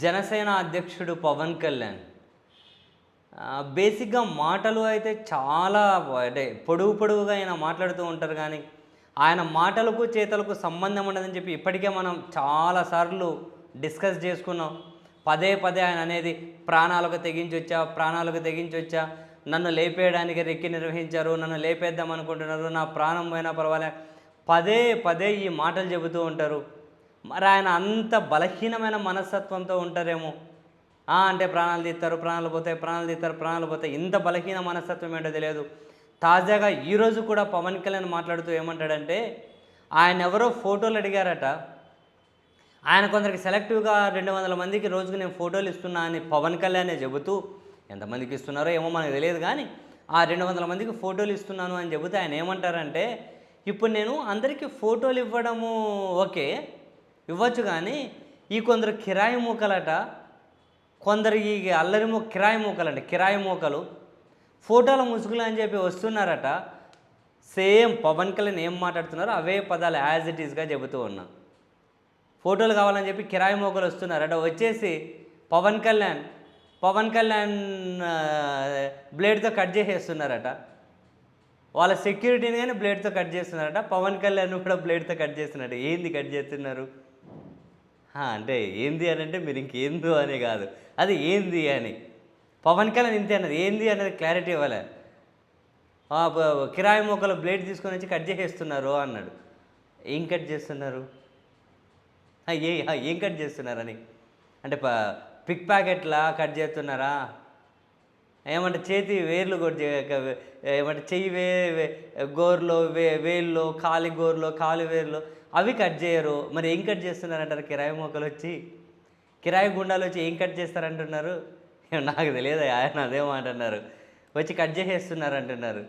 జనసేన అధ్యక్షుడు పవన్ కళ్యాణ్. బేసిక్గా మాటలు అయితే చాలా అంటే పొడుగు పొడుగుగా ఆయన మాట్లాడుతూ ఉంటారు కానీ ఆయన మాటలకు చేతలకు సంబంధం ఉండదని చెప్పి ఇప్పటికే మనం చాలాసార్లు డిస్కస్ చేసుకున్నాం. పదే పదే ఆయన అనేది ప్రాణాలకు తెగించొచ్చా ప్రాణాలకు తెగించొచ్చా నన్ను లేపేయడానికి రెక్కి నిర్వహించారు నన్ను లేపేద్దాం అనుకుంటున్నారు నా ప్రాణం పోయినా పర్వాలే. పదే పదే ఈ మాటలు చెబుతూ ఉంటారు. మరి ఆయన అంత బలహీనమైన మనస్తత్వంతో ఉంటారేమో. అంటే ప్రాణాలు తీస్తారు ప్రాణాలు పోతాయి ప్రాణాలు తీస్తారు ప్రాణాలు పోతాయి. ఇంత బలహీన మనస్తత్వం ఏంటో తెలియదు. తాజాగా ఈరోజు కూడా పవన్ కళ్యాణ్ మాట్లాడుతూ ఏమంటాడంటే ఆయన ఎవరో ఫోటోలు అడిగారట. ఆయన కొందరికి సెలెక్టివ్గా రెండు వందల మందికి రోజుకు నేను ఫోటోలు ఇస్తున్నా అని పవన్ కళ్యాణే చెబుతూ ఎంతమందికి ఇస్తున్నారో ఏమో మనకు తెలియదు కానీ ఆ రెండు వందల మందికి ఫోటోలు ఇస్తున్నాను అని చెబుతూ ఆయన ఏమంటారంటే ఇప్పుడు నేను అందరికీ ఫోటోలు ఇవ్వడము ఓకే ఇవ్వచ్చు కానీ ఈ కొందరు కిరాయి మూకలట కొందరు ఈ అల్లరి మూ కిరాయి మూకలు కిరాయి మూకలు. ఫోటోల ముసుగులు అని చెప్పి వస్తున్నారట. సేమ్ పవన్ కళ్యాణ్ ఏం మాట్లాడుతున్నారో అవే పదాలు యాజ్ ఇట్ ఈస్గా చెబుతూ ఉన్నా. ఫోటోలు కావాలని చెప్పి కిరాయి మోకలు వస్తున్నారట. వచ్చేసి పవన్ కళ్యాణ్ పవన్ కళ్యాణ్ బ్లేడ్తో కట్ చేసేస్తున్నారట. వాళ్ళ సెక్యూరిటీని కానీ బ్లేడ్తో కట్ చేస్తున్నారట. పవన్ కళ్యాణ్ కూడా బ్లేడ్తో కట్ చేస్తున్నారట. ఏంది కట్ చేస్తున్నారు? అంటే ఏంది అని అంటే మీరు ఇంకేందో అని కాదు. అది ఏంది అని. పవన్ కళ్యాణ్ ఇంతే అన్నది. ఏంది అనేది క్లారిటీ ఇవ్వలే. కిరాయి మొక్కలు బ్లేడ్ తీసుకొని వచ్చి కట్ చేసేస్తున్నారు అన్నాడు. ఏం కట్ చేస్తున్నారు? ఏ ఏం కట్ చేస్తున్నారని. అంటే ప పిక్ ప్యాకెట్లా కట్ చేస్తున్నారా? ఏమంటే చేతి వేర్లు కొట్టి ఏమంటే చెయ్యి వే వే- గోర్లో వే వేల్లో కాలి గోర్లో కాలి వేర్లో అవి కట్ చేయరు. మరి ఏం కట్ చేస్తున్నారంటారు? కిరాయి మొక్కలు వచ్చి కిరాయి గుండాలు వచ్చి ఏం కట్ చేస్తారంటున్నారు? నాకు తెలియదు ఆయన అదే మాట అన్నారు. వచ్చి కట్ చేసేస్తున్నారు అంటున్నారు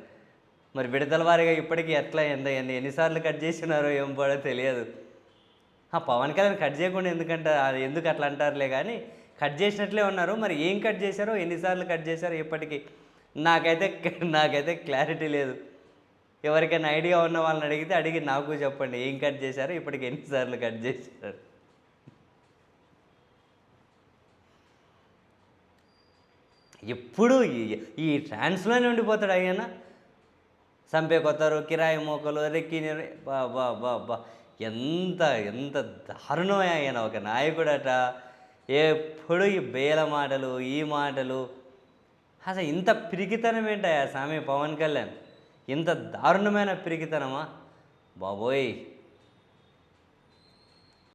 మరి విడతల వారిగా ఇప్పటికీ ఎట్లా ఎంత ఎన్ని ఎన్నిసార్లు కట్ చేస్తున్నారో ఏం పడో తెలియదు. ఆ పవన్ కళ్యాణ్ కట్ చేయకుండా ఎందుకంట అది ఎందుకు అట్లా అంటారులే కానీ కట్ చేసినట్లే ఉన్నారు. మరి ఏం కట్ చేశారో ఎన్నిసార్లు కట్ చేశారో ఇప్పటికీ నాకైతే నాకైతే క్లారిటీ లేదు. ఎవరికైనా ఐడియా ఉన్న వాళ్ళని అడిగితే అడిగి నాకు చెప్పండి. ఏం కట్ చేశారో? ఇప్పటికి ఎన్నిసార్లు కట్ చేశారు? ఎప్పుడు ఈ- ఈ ట్రాన్స్లోనే ఉండిపోతాడు ఆయన. చంపే కొత్తారు కిరాయి మోకలు రెక్కి బా బా బా బా. ఎంత ఎంత దారుణమే ఆయన ఒక నాయకుడట. ఎప్పుడు ఈ బేల మాటలు ఈ మాటలు. అసలు ఇంత పిరికితనం ఏంటయ్యా స్వామి పవన్ కళ్యాణ్? ఇంత దారుణమైన పిరికితనమా? బాబోయ్.